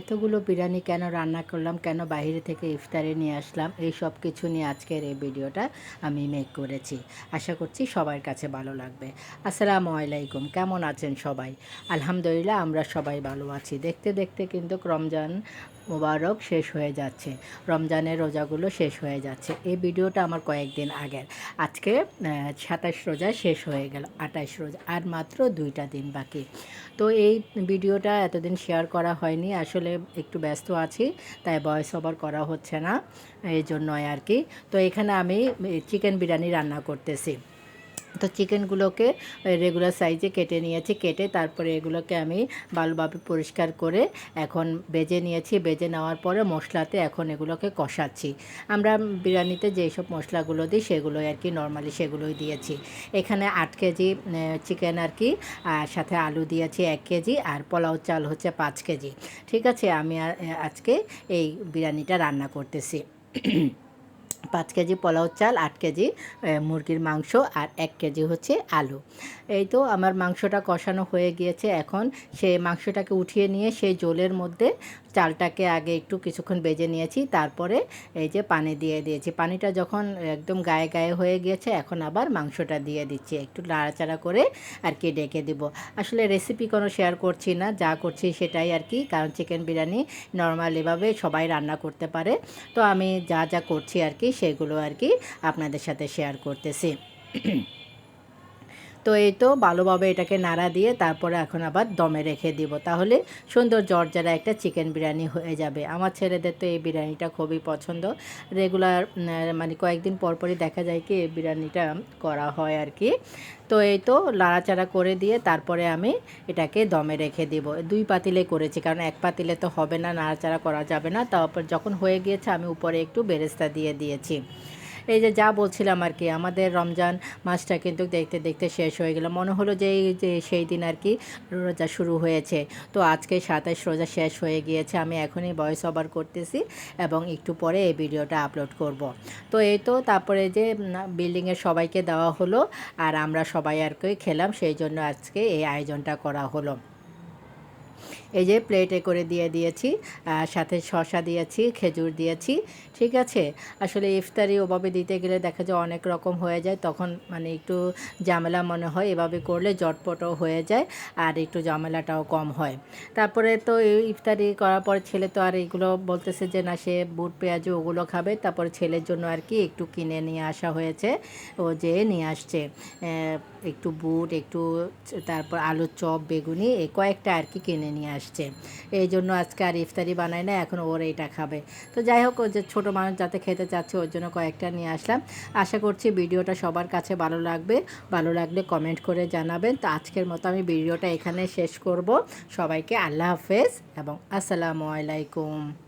এতগুলো বিরিয়ানি কেন রান্না করলাম, কেন বাইরে থেকে ইফতারে নিয়ে আসলাম, এই সব কিছু নিয়ে আজকের এই ভিডিওটা আমি মেক করেছি। আশা করছি সবার কাছে ভালো লাগবে। আসসালামু আলাইকুম, কেমন আছেন সবাই? আলহামদুলিল্লাহ আমরা সবাই ভালো আছি। দেখতে দেখতে কিন্তু রমজান মোবারক শেষ হয়ে যাচ্ছে। রমজানের রোজাগুলো শেষ হয়ে যাচ্ছে। এই ভিডিওটা আমার কয়েকদিন আগের। আজকে সাতাশ রোজা শেষ হয়ে গেল আঠাশ রোজা, আর মাত্র দুইটা দিন বাকি। তো এই ভিডিওটা এতদিন শেয়ার করা হয়নি, আসলে একটু ব্যস্ত আছি, তাই ভয়েস ওভার করা হচ্ছে না, এই জন্যই আর কি। তো এখানে আমি চিকেন বিরিয়ানি রান্না করতেছি। তো চিকেনগুলোকে রেগুলার সাইজে কেটে নিয়েছি, কেটে তারপরে এগুলোকে আমি ভালোভাবে পরিষ্কার করে এখন বেজে নিয়েছি। বেজে নেওয়ার পরে মশলাতে এখন এগুলোকে কষাচ্ছি। আমরা বিরিয়ানিতে যেই সব মশলাগুলো দিই সেগুলোই আর কি নর্মালি সেগুলোই দিয়েছি। এখানে আট কেজি চিকেন আর কি, আর সাথে আলু দিয়েছি এক কেজি, আর পোলাও চাল হচ্ছে পাঁচ কেজি। ঠিক আছে, আমি আজকে এই বিরিয়ানিটা রান্না করতেছি। পাঁচ কেজি পোলাও চাল, আট কেজি মুরগির মাংস আর এক কেজি হচ্ছে আলু। এই তো আমার মাংসটা কষানো হয়ে গিয়েছে এখন। সে মাংসটাকে উঠিয়ে নিয়ে সেই জলের মধ্যে চালটাকে আগে একটু কিছুক্ষণ বেজে নিয়েছি, তারপরে এই যে পানি দিয়ে দিয়েছি। পানিটা যখন একদম গায়ে গায়ে হয়ে গিয়েছে, এখন আবার মাংসটা দিয়ে দিচ্ছি। একটু নাড়াচাড়া করে আর কি ডেকে দিব। আসলে রেসিপি কোনো শেয়ার করছি না, যা করছি সেটাই আর কি, কারণ চিকেন বিরিয়ানি নর্মাল এভাবে সবাই রান্না করতে পারে। তো আমি যা যা করছি আর কি সেগুলো আর কি আপনাদের সাথে শেয়ার করতেছি। তো এই তো ভালোভাবে এটাকে নাড়া দিয়ে তারপরে এখন আবার দমে রেখে দিব। তাহলে সুন্দর জর্জারা একটা চিকেন বিরিয়ানি হয়ে যাবে। আমার ছেলেদের তো এই বিরিয়ানিটা খুবই পছন্দ। রেগুলার মানে কয়েকদিন পরপরই দেখা যায় কি এই বিরিয়ানিটা করা হয় আর কি। তো এই তো লাড়াচাড়া করে দিয়ে তারপরে আমি এটাকে দমে রেখে দিব। দুই পাতিলে করেছি, কারণ এক পাতিলে তো হবে না, নাড়াচাড়া করা যাবে না। তারপর যখন হয়ে গিয়েছে আমি উপরে একটু বেরেস্তা দিয়ে দিয়েছি। এই যে যা বলছিলাম আর কি, আমাদের রমজান মাসটা কিন্তু দেখতে দেখতে শেষ হয়ে গেল। মনে হলো যে সেই দিন আর কি রোজা শুরু হয়েছে। তো আজকে সাতাশ রোজা শেষ হয়ে গিয়েছে, আমি এখনই ভয়েস ওভার করতেছি এবং একটু পরে এই ভিডিওটা আপলোড করব। তো এই তো তারপরে যে বিল্ডিংয়ের সবাইকে দেওয়া হলো আর আমরা সবাই আর কি খেলাম, সেই জন্য আজকে এই আয়োজনটা করা হলো। এই যে প্লেটে করে দিয়ে দিয়েছি সাথে শশা দিয়েছি, খেজুর দিয়েছি, ঠিক আছে? আসলে ইফতারি ওভাবে দিতে গেলে দেখা যায় অনেক রকম হয়ে যায়, তখন মানে একটু ঝামেলা মনে হয়, এভাবে করলে জটপটও হয়ে যায় আর একটু ঝামেলাটাও কম হয়। তারপরে তো ইফতারি করার পর ছেলে তো আর এগুলো বলতেছে যে না, সে বুট, পেঁয়াজু ওগুলো খাবে, তারপরে ছেলের জন্য আর কি একটু কিনে নিয়ে আসা হয়েছে, ও যে নিয়ে আসছে। একটু বুট, একটু তারপর আলুর চপ, বেগুনি, এ কয়েকটা আর কি কিনে নিয়ে আসছে এই জন্য আজকে আর ইফতারি বানায় না, এখন ওর এইটা খাবে। তো যাই হোক যে ছোটো মানুষ যাতে খেতে চাচ্ছে, ওর জন্য কয়েকটা নিয়ে আসলাম। আশা করছি ভিডিওটা সবার কাছে ভালো লাগবে। ভালো লাগলে কমেন্ট করে জানাবেন। তো আজকের মতো আমি ভিডিওটা এখানে শেষ করব। সবাইকে আল্লাহ হাফেজ এবং আসসালামু আলাইকুম।